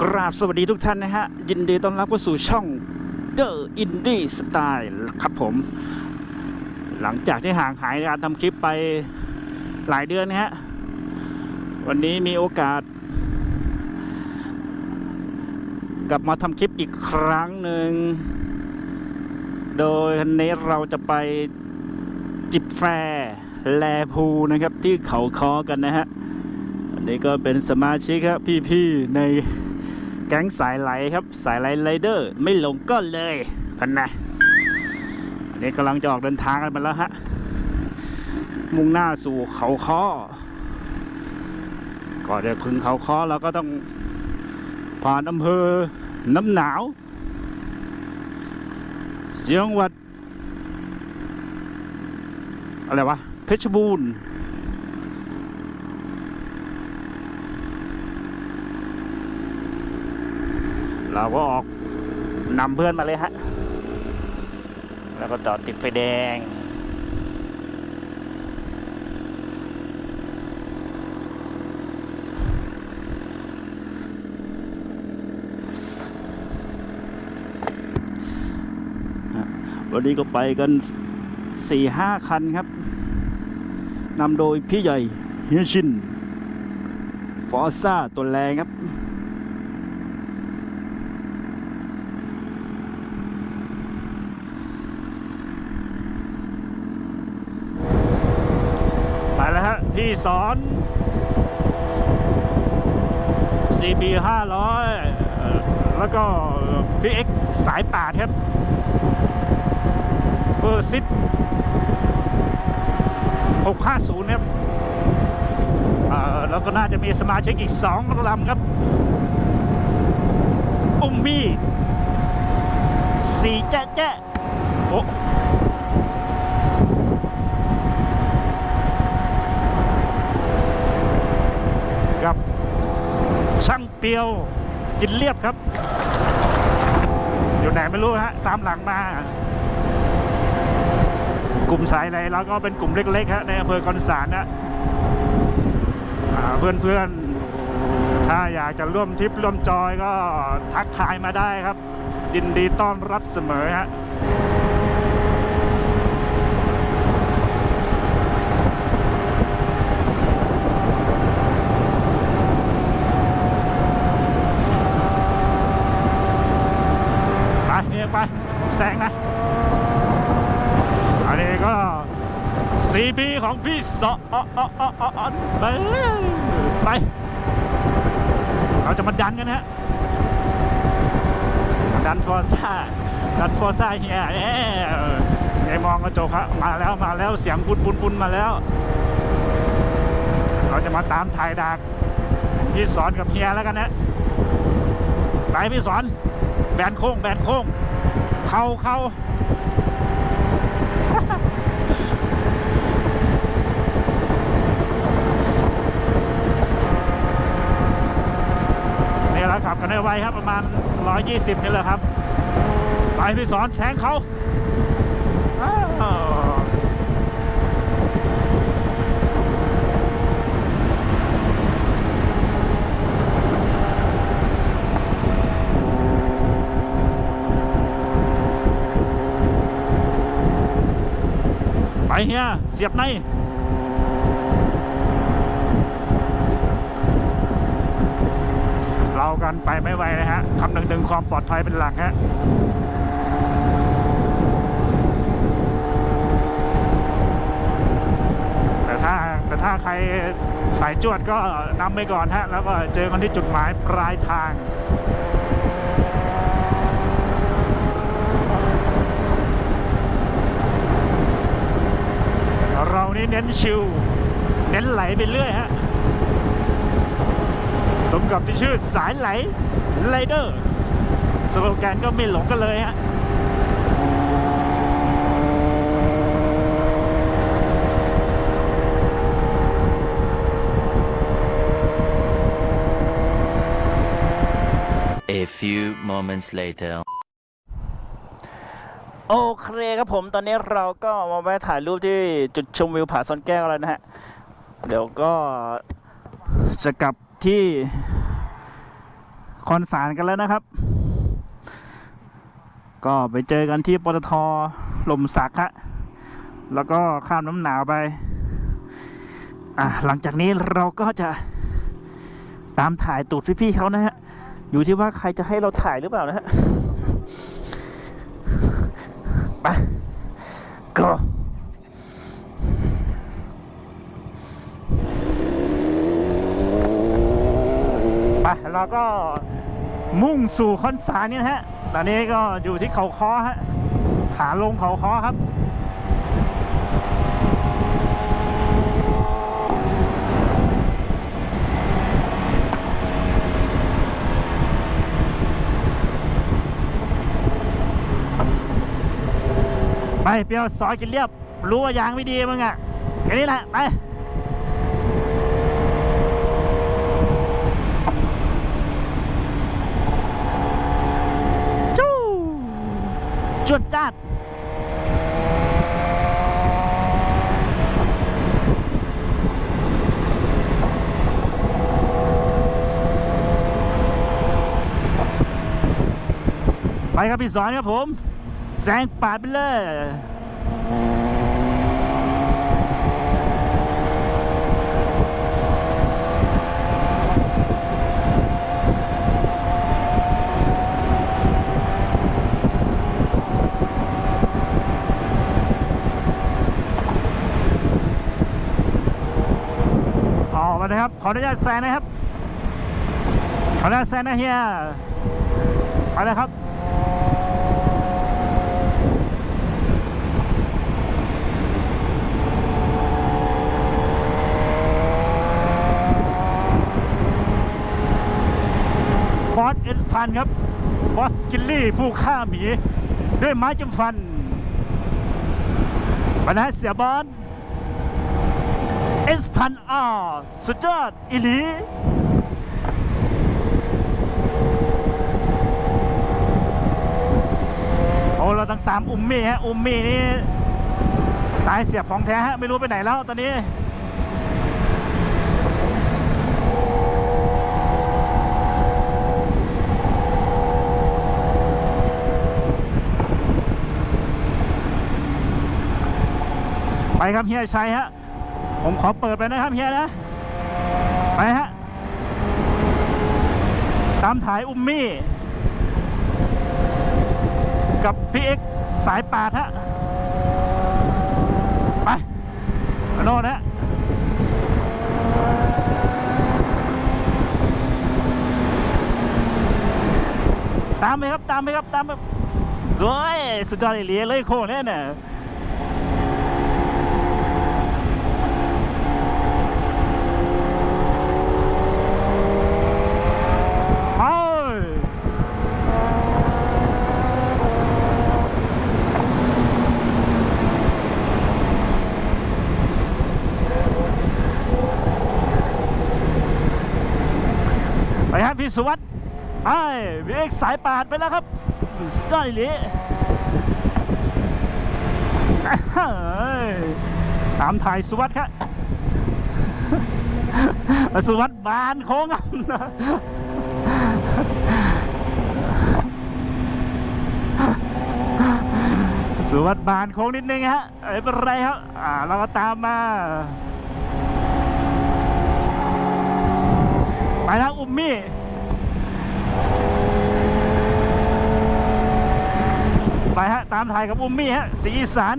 กราบสวัสดีทุกท่านนะฮะ ยินดีต้อนรับเข้าสู่ช่อง The Indie Style ครับผม หลังจากที่ห่างหายการทำคลิปไปหลายเดือนนะฮะ วันนี้มีโอกาส กลับมาทำคลิปอีกครั้งหนึ่ง โดยวันนี้เราจะไปจิบแฟร์แลพูนะครับ ที่เขาคอกันนะฮะ อันนี้ก็เป็นสมาชิกครับพี่ๆในแก๊งสายไหลครับสายไหลไรเดอร์ไม่หลงก็เลยพันนะอันนี้กำลังจะออกเดินทางกันมาแล้วฮะมุ่งหน้าสู่เขาค้อก่อนจะถึงเขาค้อเราก็ต้องผ่านอำเภอน้ำหนาวจังหวัดอะไรวะเพชรบูรณ์ เราก็ออกนำเพื่อนมาเลยฮะ แล้วก็จอดติดไฟแดง วันนี้ก็ไปกันสี่ห้าคันครับนำโดยพี่ใหญ่เฮียชิน ฟอร์ซ่าตัวแรงครับ ไปแล้วฮะ พี่ สอน CB 500 แล้วก็พีเอ็กสายป่าดครับเบอร์ซิป650 ครับแล้วก็น่าจะมีสมาชิกอีก 2ลำครับ อุ้มมี่สีแจ๊ะแจ๊ะโอ้ กับช่างเปียวกินเรียบครับ อยู่ไหนไม่รู้ฮะตามหลังมา กลุ่มสายไหนเราก็เป็นกลุ่มเล็กๆฮะในอำเภอคอนสารนะเพื่อนเพื่อนๆ ถ้าอยากจะร่วมทริปร่วมจอยก็ทักทายมาได้ครับ ยินดีต้อนรับเสมอฮะ ไปเองไป แซงนะ อันนี้ก็ CB ของพี่สอนไปไป เราจะมาดันกันฮะ ดันฟอร์ซ่า ดันฟอร์ซ่าเฮียเอ้ไงมองกระจกฮะมาแล้วมาแล้วเสียงปุนปุนปุนมาแล้ว เราจะมาตามถ่ายดักพี่สอนกับเฮียแล้วกันนะ ไปพี่สอน แบนโค้งแบนโค้ง เข้าเข้านี่ยเราขับกันได้ไวครับประมาณ 120 นี่แหละครับ ไปพี่สอนแทงเขาอ้าว เฮียเสียบในเรากันไปไม่ไหวนะฮะคำนึงถึงความปลอดภัยเป็นหลักฮะแต่ถ้าแต่ถ้าใครสายจวดก็นำไปก่อนฮะ แล้วก็เจอกันที่จุดหมายปลายทาง เรานี่เน้นชิลเน้นไหลไปเรื่อยฮะ สมกับที่ชื่อสายไหลไรเดอร์ สโลแกนก็ไม่หลงกันเลยฮะ A few moments later. โอเคครับผมตอนนี้เราก็มาแวะถ่ายรูปที่จุดชมวิวผาซอนแก้วแล้วนะฮะ เดี๋ยวก็จะกลับที่ครสารกันแล้วนะครับ ก็ไปเจอกันที่ปตทลมสักฮะแล้วก็ข้ามน้ำหนาวไป อะหลังจากนี้เราก็จะตามถ่ายตูดพี่ๆเขานะฮะ อยู่ที่ว่าใครจะให้เราถ่ายหรือเปล่านะฮะ ไปก็ไปเราก็มุ่งสู่คอนสารนี่ยฮะ ตอนนี้ก็อยู่ที่เขาคอฮะ ขาลงเขาคอครับ เปียวซอยกินเรียบ รู้ว่ายางไม่ดีมึงอะแค่นี้แหละ ไปจู้จวดจ้าดไปครับพี่สอนครับผม แซงปาดไปเลยออนะครับขออนุญาตแซงนะครับขออนุญาตแซงนะเฮียไปเลยครับ ฟอสเอสพันครับฟอสกิลลี่ผู้ฆ่าหมี ด้วยไม้จิ้มฟันปัญหาเสียบอลเอสพันอาสุดยอดอิลีโอ้เราต้องตามอุมมี่ฮะ อุมมี่นี่สายเสียบของแท้ฮะ ไม่รู้ไปไหนแล้วตอนนี้ ครับเฮียชัยฮะ ผมขอเปิดไปนะครับเฮียนะ ไปฮะ ตามถ่ายอุ้มมี่ กับพี่เอ็กสายปาดฮะ ไปโน่นฮะตามไปครับ ตามไปครับ ตามไปสวยสุดยอดอีหลีเลยโค้งเนี่ยน่ ไปไปครับพี่สุวัสด์ ไปพี่เอกสายปาดไปแล้วครับสไตล์นี้ตามถ่ายสุวัสดิ์ครับสุวัสดิ์บานโค้งอะสุวัสดิ์บานโค้งนิดนึงฮะไม่เป็นไรครับอ่าเราก็ตามมาไปทางอุ้มมี่ ไปฮะ ตามถ่ายกับอุมมี่ฮะ สีอีสาน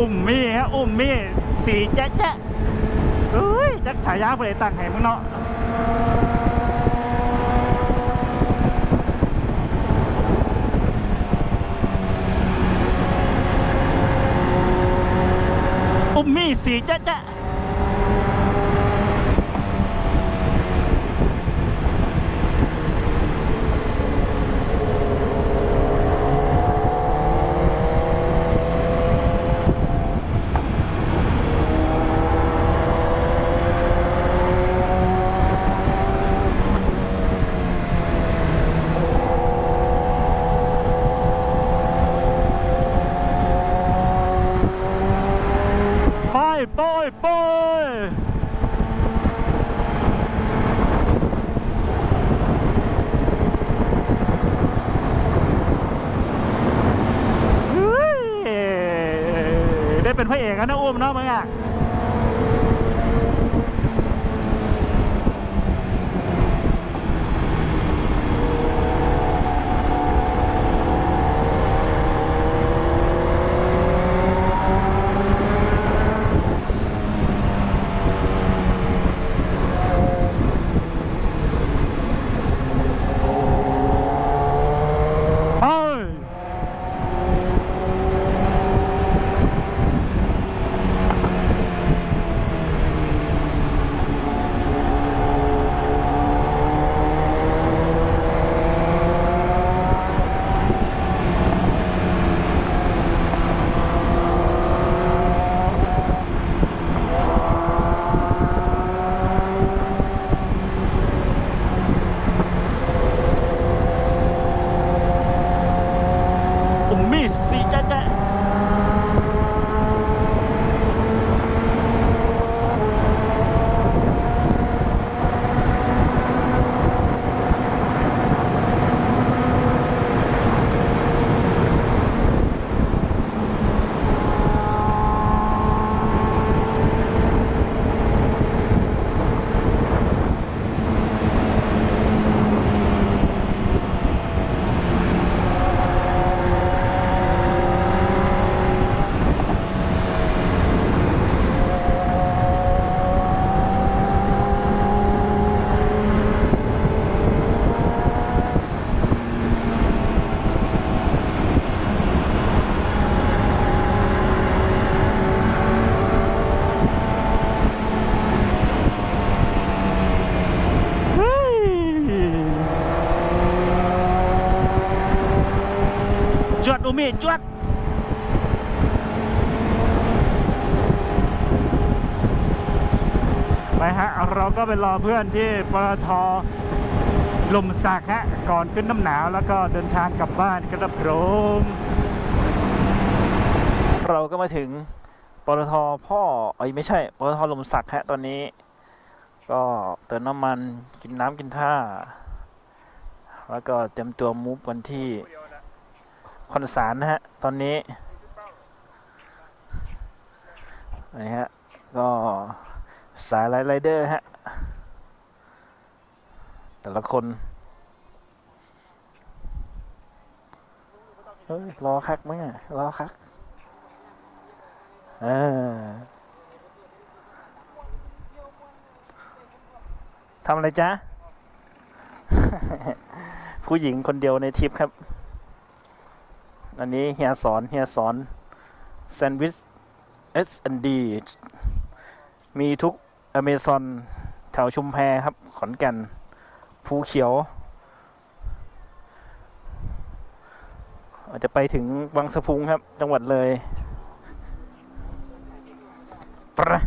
อุ้มมี่ฮะอุ้มมี่สีแจ๊ะแจ๊ะเอ้ยจัก ฉายาผู้ใดตั้งให้มึงเนาะอุ้มมี่สีแจ๊ะแจ๊ะ เป็นพระเอกนะอุ้มเนาะมึงอะ จวดไปฮะเราก็ไปรอเพื่อนที่ปตทลมสักฮะก่อนขึ้นน้ำหนาวแล้วก็เดินทางกลับบ้านครับผมเราก็มาถึงปตทพ่อเอ้ยไม่ใช่ปตทลมสักฮะตอนนี้ ก็เติมน้ำมันกินน้ำกินท่า แล้วก็เตรียมตัวมูฟกันที่ คอนสารนะฮะ ตอนนี้นี่ฮะ ก็สายไลท์ไรเดอร์ฮะ แต่ละคนเฮ้ยรอคักมั้งอะรอคักเออทำอะไรจ๊ะ ผู้หญิงคนเดียวในทริปครับ อันนี้เฮียสอนเฮียสอนแซนด์วิช S&D มีทุกอเมซอนแถวชุมแพครับ ขอนแก่นภูเขียว อาจจะไปถึงวังสะพุงครับ จังหวัดเลยประ